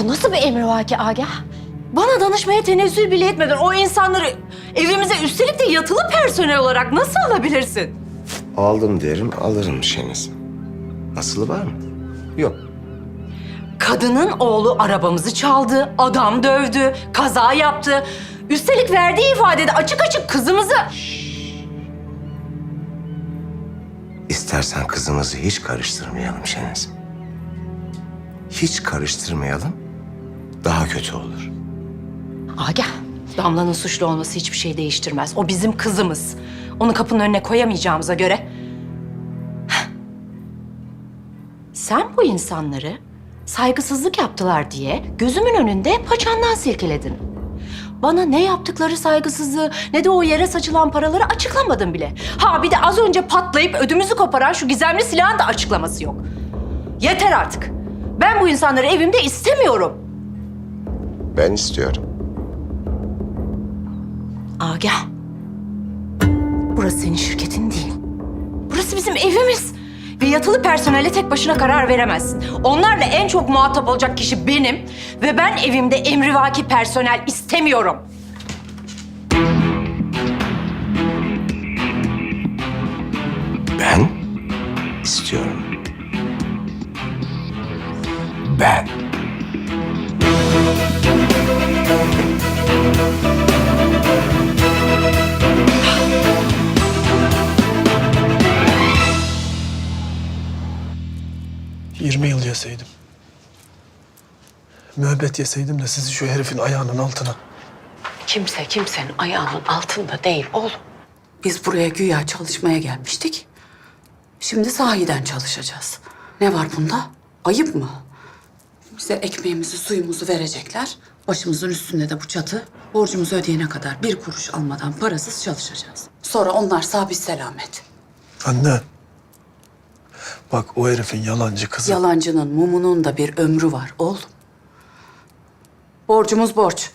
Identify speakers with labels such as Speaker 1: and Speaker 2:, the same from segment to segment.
Speaker 1: Bu nasıl bir emrivaki Agah? Bana danışmaya tenezzül bile etmeden o insanları evimize üstelik de yatılı personel olarak nasıl alabilirsin?
Speaker 2: Aldım derim, alırım Şeniz. Nasılı var mı? Yok.
Speaker 1: Kadının oğlu arabamızı çaldı, adam dövdü, kaza yaptı. Üstelik verdiği ifadede açık açık kızımızı...
Speaker 2: İstersen kızımızı hiç karıştırmayalım Şeniz. Hiç karıştırmayalım, daha kötü olur.
Speaker 1: Agah, Damla'nın suçlu olması hiçbir şey değiştirmez. O bizim kızımız. Onu kapının önüne koyamayacağımıza göre... Sen bu insanları saygısızlık yaptılar diye gözümün önünde paçandan silkeledin. Bana ne yaptıkları saygısızlığı ne de o yere saçılan paraları açıklamadın bile. Ha bir de az önce patlayıp ödümüzü koparan şu gizemli silahın da açıklaması yok. Yeter artık. Ben bu insanları evimde istemiyorum.
Speaker 2: Ben istiyorum.
Speaker 1: Agah. Burası senin şirketin değil. Burası bizim evimiz. Ve yatılı personele tek başına karar veremezsin. Onlarla en çok muhatap olacak kişi benim. Ve ben evimde emrivaki personel istemiyorum.
Speaker 2: Ben istiyorum.
Speaker 3: Yeseydim. Müebbet yeseydim de sizi şu herifin ayağının altına.
Speaker 4: Kimse kimsenin ayağının altında değil oğlum. Biz buraya güya çalışmaya gelmiştik. Şimdi sahiden çalışacağız. Ne var bunda? Ayıp mı? Bize ekmeğimizi, suyumuzu verecekler. Başımızın üstünde de bu çatı. Borcumuzu ödeyene kadar bir kuruş almadan parasız çalışacağız. Sonra onlar sabit selamet.
Speaker 3: Anne. Bak o herifin yalancı kızı.
Speaker 4: Yalancının mumunun da bir ömrü var oğlum. Borcumuz borç.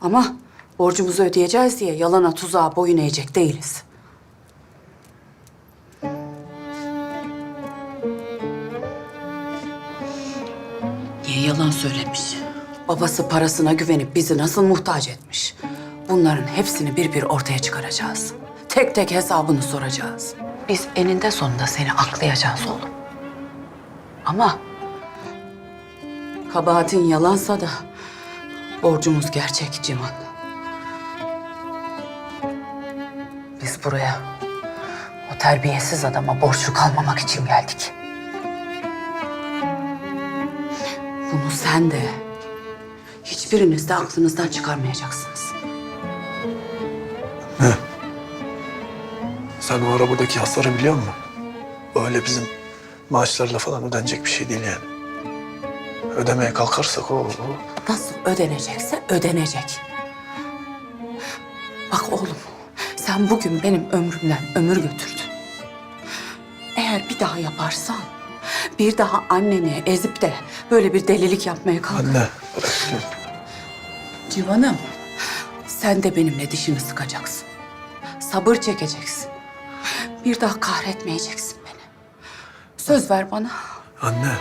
Speaker 4: Ama borcumuzu ödeyeceğiz diye yalana tuzağa boyun eğecek değiliz. Niye yalan söylemiş? Babası parasına güvenip bizi nasıl muhtaç etmiş? Bunların hepsini bir bir ortaya çıkaracağız. Tek tek hesabını soracağız. Biz eninde sonunda seni aklayacağız oğlum. Ama kabahatin yalansa da borcumuz gerçek Civan. Biz buraya o terbiyesiz adama borçlu kalmamak için geldik. Bunu sen de hiçbiriniz de aklınızdan çıkarmayacaksınız.
Speaker 3: Sen o arabadaki hasarı biliyor musun? Öyle bizim maaşlarla falan ödenecek bir şey değil yani. Ödemeye kalkarsak o, o
Speaker 4: Nasıl ödenecekse ödenecek. Bak oğlum, sen bugün benim ömrümden ömür götürdün. Eğer bir daha yaparsan, bir daha anneni ezip de böyle bir delilik yapmaya kalk.
Speaker 3: Anne bırak.
Speaker 4: Civan'ım, sen de benimle dişini sıkacaksın. Sabır çekeceksin. Bir daha kahretmeyeceksin beni. Söz ver bana.
Speaker 3: Anne.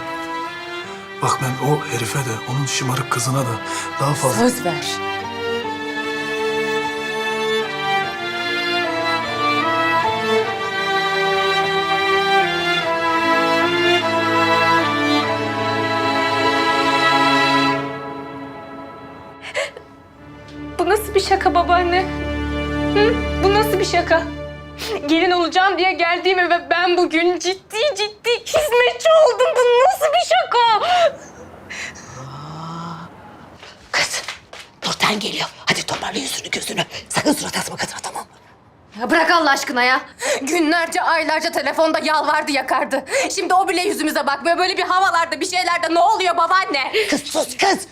Speaker 3: Bak ben o herife de onun şımarık kızına da daha fazla...
Speaker 4: Söz ver.
Speaker 5: Bu nasıl bir şaka babaanne? Hı? Bu nasıl bir şaka? Gelin olacağım diye geldiğim eve ben bugün ciddi ciddi hizmetçi oldum. Bu nasıl bir şaka?
Speaker 6: Kız, Nurten geliyor. Hadi toparla yüzünü gözünü. Sakın surat asma kadına tamam mı?
Speaker 5: Ya bırak Allah aşkına ya. Günlerce, aylarca telefonda yalvardı yakardı. Şimdi o bile yüzümüze bakmıyor. Böyle bir havalarda, bir şeylerde ne oluyor babaanne?
Speaker 6: Kız sus kız.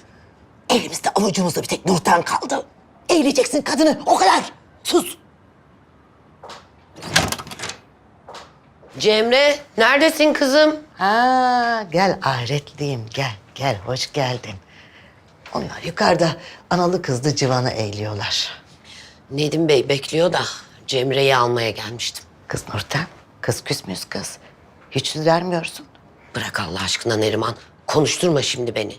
Speaker 6: Elimizde avucumuzda bir tek Nurten kaldı. Eğileceksin kadını o kadar. Sus.
Speaker 7: Cemre, neredesin kızım?
Speaker 6: Ha gel ahretliyim gel gel hoş geldin. Onlar yukarıda analı kızlı civanı eğliyorlar.
Speaker 7: Nedim Bey bekliyor da Cemre'yi almaya gelmiştim.
Speaker 6: Kız Nurten kız küs müyüz kız? Hiç yüz vermiyorsun.
Speaker 7: Bırak Allah aşkına Neriman. Konuşturma şimdi beni.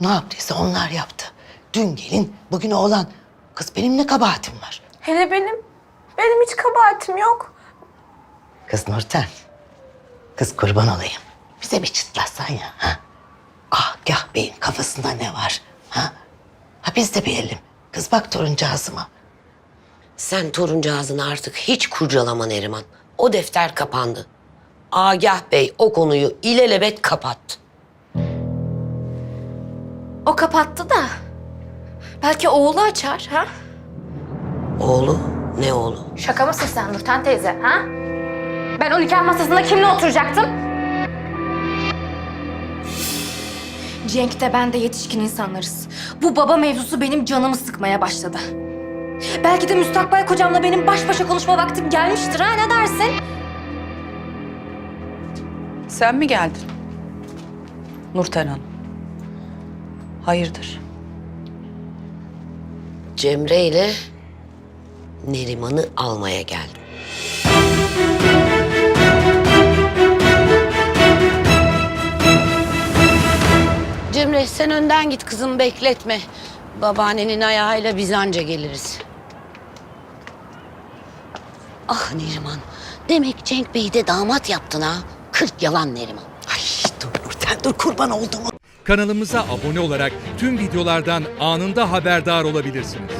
Speaker 6: Ne yaptıysa onlar yaptı. Dün gelin, bugün oğlan. Kız benim ne kabahatim var?
Speaker 5: Hele benim. Benim hiç kabahatim yok.
Speaker 6: Kız Nurten. Kız kurban olayım. Bize bir çıtlatsan ya. Ha? Agah Bey'in kafasında ne var? Ha? Ha biz de bilelim. Kız bak toruncağızıma.
Speaker 7: Sen toruncağızını artık hiç kurcalama Neriman. O defter kapandı. Agah Bey o konuyu ilelebet kapattı.
Speaker 5: O kapattı da. Belki oğlu açar ha?
Speaker 7: Oğlu ne oğlu?
Speaker 5: Şaka mısın sen Nurten teyze ha? Ben o nikah masasında kimle oturacaktım? Cenk de ben de yetişkin insanlarız. Bu baba mevzusu benim canımı sıkmaya başladı. Belki de müstakbel kocamla benim baş başa konuşma vaktim gelmiştir ha ne dersin?
Speaker 4: Sen mi geldin? Nurten Hanım. Hayırdır?
Speaker 7: Cemre ile Neriman'ı almaya geldim. Önden git kızım bekletme. Babaannenin ayağıyla biz anca geliriz. Ah Neriman. Demek Cenk Bey'i de damat yaptın ha. Kırk yalan Neriman.
Speaker 6: Ay dur Nurten dur kurban olduğumu.
Speaker 8: Kanalımıza abone olarak tüm videolardan anında haberdar olabilirsiniz.